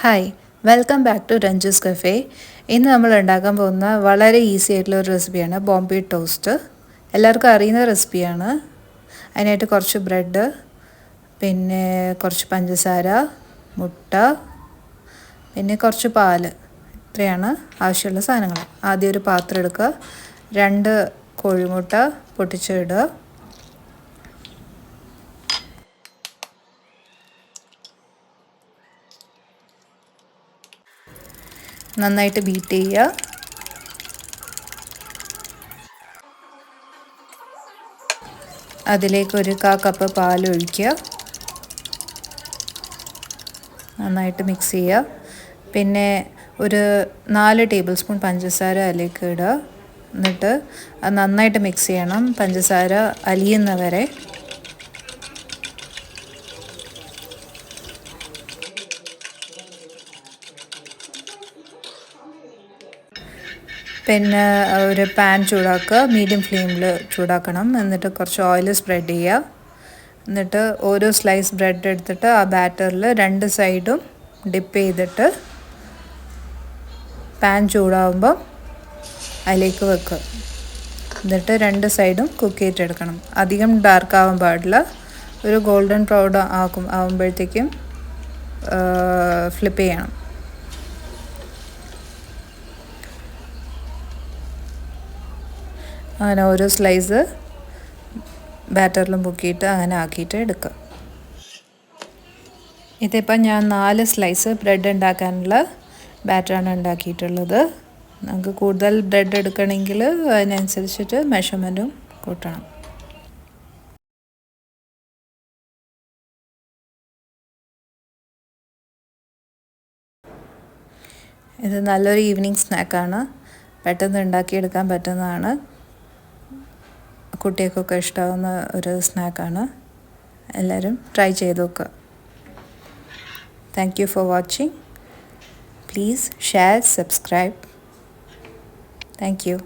Hi welcome back to Ranju's cafe ഇന്ന് നമ്മൾ ഉണ്ടാക്കാൻ പോകുന്ന വളരെ ഈസി ആയിട്ടുള്ള ഒരു റെസിപ്പിയാണ് ബോംബെ ടോസ്റ്റ് എല്ലാവർക്കും അറിയുന്ന റെസിപ്പിയാണ് അതിനായിട്ട് കുറച്ച് ബ്രെഡ് പിന്നെ കുറച്ച് പഞ്ചസാര മുട്ട പിന്നെ കുറച്ച് പാൽ. ഇത്രയാണ് ആവശ്യമുള്ള സാധനങ്ങൾ. ആദ്യം ഒരു പാത്രം എടുക്കുക. രണ്ട് കോഴിമുട്ട പൊട്ടിച്ചിടുക നന്നായിട്ട് ബീറ്റ് ചെയ്യുക. അതിലേക്ക് ഒരു കാ കപ്പ് പാൽ ഒഴിക്കുക നന്നായിട്ട് മിക്സ് ചെയ്യുക. പിന്നെ ഒരു നാല് ടേബിൾ സ്പൂൺ പഞ്ചസാര അതിലേക്ക് ഇടുക. എന്നിട്ട് നന്നായിട്ട് മിക്സ് ചെയ്യണം. പഞ്ചസാര അലിയുന്നവരെ. പിന്നെ ഒരു പാൻ ചൂടാക്കുക. മീഡിയം ഫ്ലെയിമിൽ ചൂടാക്കണം. എന്നിട്ട് കുറച്ച് ഓയിൽ സ്പ്രെഡ് ചെയ്യുക. എന്നിട്ട് ഓരോ സ്ലൈസ് ബ്രെഡ് എടുത്തിട്ട് ആ ബാറ്ററിൽ രണ്ട് സൈഡും ഡിപ്പ് ചെയ്തിട്ട് പാൻ ചൂടാകുമ്പോൾ അതിലേക്ക് വെക്കുക. എന്നിട്ട് രണ്ട് സൈഡും കുക്ക് ചെയ്തിട്ടെടുക്കണം അധികം ഡാർക്ക് ആവാൻ പാടില്ല. ഒരു ഗോൾഡൻ പ്രൗഡ് ആക്കും ആകുമ്പോഴത്തേക്കും ഫ്ലിപ്പ് ചെയ്യണം. അങ്ങനെ ഓരോ സ്ലൈസ് ബാറ്ററിലും മുക്കിയിട്ട് അങ്ങനെ ആക്കിയിട്ട് എടുക്കുക. ഇതിപ്പോൾ ഞാൻ നാല് സ്ലൈസ് ബ്രെഡ് ഉണ്ടാക്കാനുള്ള ബാറ്ററാണ് ഉണ്ടാക്കിയിട്ടുള്ളത്. നമുക്ക് കൂടുതൽ ബ്രെഡ് എടുക്കണമെങ്കിൽ അതിനനുസരിച്ചിട്ട് മെഷർമെന്റും കൂട്ടണം. ഇത് നല്ലൊരു ഈവനിങ് സ്നാക്കാണ് പെട്ടെന്ന് ഉണ്ടാക്കിയെടുക്കാൻ പറ്റുന്നതാണ്. കുട്ടികൾക്കൊക്കെ ഇഷ്ടമാവുന്ന ഒരു സ്നാക്കാണ്. എല്ലാവരും ട്രൈ ചെയ്ത് നോക്കുക thank you for watching please share subscribe thank you